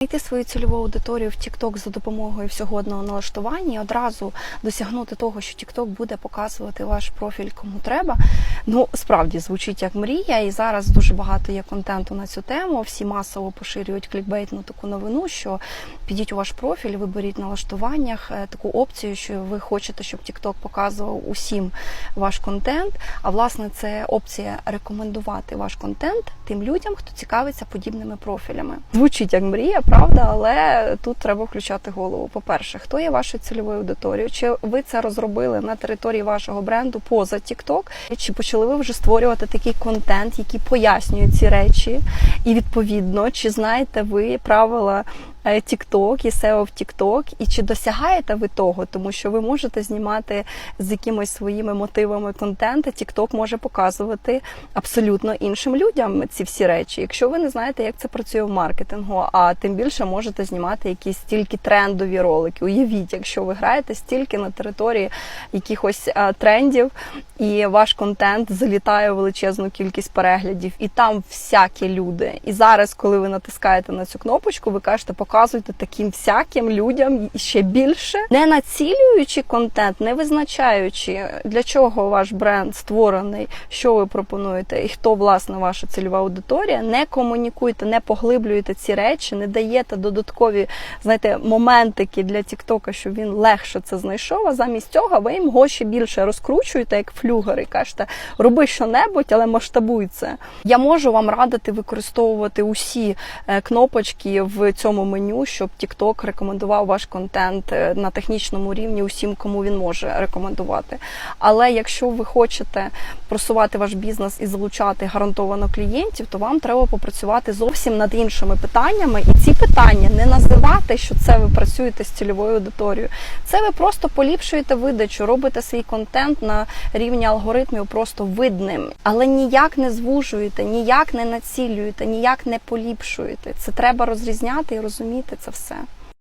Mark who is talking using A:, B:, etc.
A: Знайти свою цільову аудиторію в TikTok за допомогою всього одного налаштування і одразу досягнути того, що TikTok буде показувати ваш профіль кому треба. Ну справді звучить як мрія, і зараз дуже багато є контенту на цю тему. Всі масово поширюють клікбейтну таку новину, що підіть у ваш профіль, виберіть налаштуваннях е, таку опцію, що ви хочете, щоб TikTok показував усім ваш контент. А власне це опція рекомендувати ваш контент тим людям, хто цікавиться подібними профілями. Звучить як мрія, правда, але тут треба включати голову. По-перше, хто є вашою цільовою аудиторією? Чи ви це розробили на території вашого бренду поза TikTok? Чи почали ви вже створювати такий контент, який пояснює ці речі? І відповідно, чи знаєте ви правила? Е, TikTok і SEO в TikTok, і чи досягаєте ви того, тому що ви можете знімати з якимось своїми мотивами контент, а TikTok може показувати абсолютно іншим людям ці всі речі. Якщо ви не знаєте, як це працює в маркетингу, а тим більше можете знімати якісь тільки трендові ролики. Уявіть, якщо ви граєте стільки на території якихось е, трендів, і ваш контент залітає у величезну кількість переглядів, і там всякі люди. І зараз, коли ви натискаєте на цю кнопочку, ви кажете, показуйте таким всяким людям ще більше, не націлюючи контент, не визначаючи для чого ваш бренд створений, що ви пропонуєте, і хто власне ваша цільова аудиторія. Не комунікуйте, не поглиблюєте ці речі, не даєте додаткові знаєте, моментики для Тіктока, щоб він легше це знайшов. А замість цього ви його ще більше розкручуєте, як флюгер, кажете, роби що-небудь, але масштабуй це. Я можу вам радити використовувати усі е, кнопочки в цьому меню, щоб TikTok рекомендував ваш контент е, на технічному рівні усім, кому він може рекомендувати. Але якщо ви хочете просувати ваш бізнес і залучати гарантовано клієнтів, то вам треба попрацювати зовсім над іншими питаннями. І ці питання не називати, що це ви працюєте з цільовою аудиторією. Це ви просто поліпшуєте видачу, робите свій контент на рівні алгоритмів просто видним, але ніяк не звужуєте, ніяк не націлюєте, ніяк не поліпшуєте. Це треба розрізняти і розуміти це все.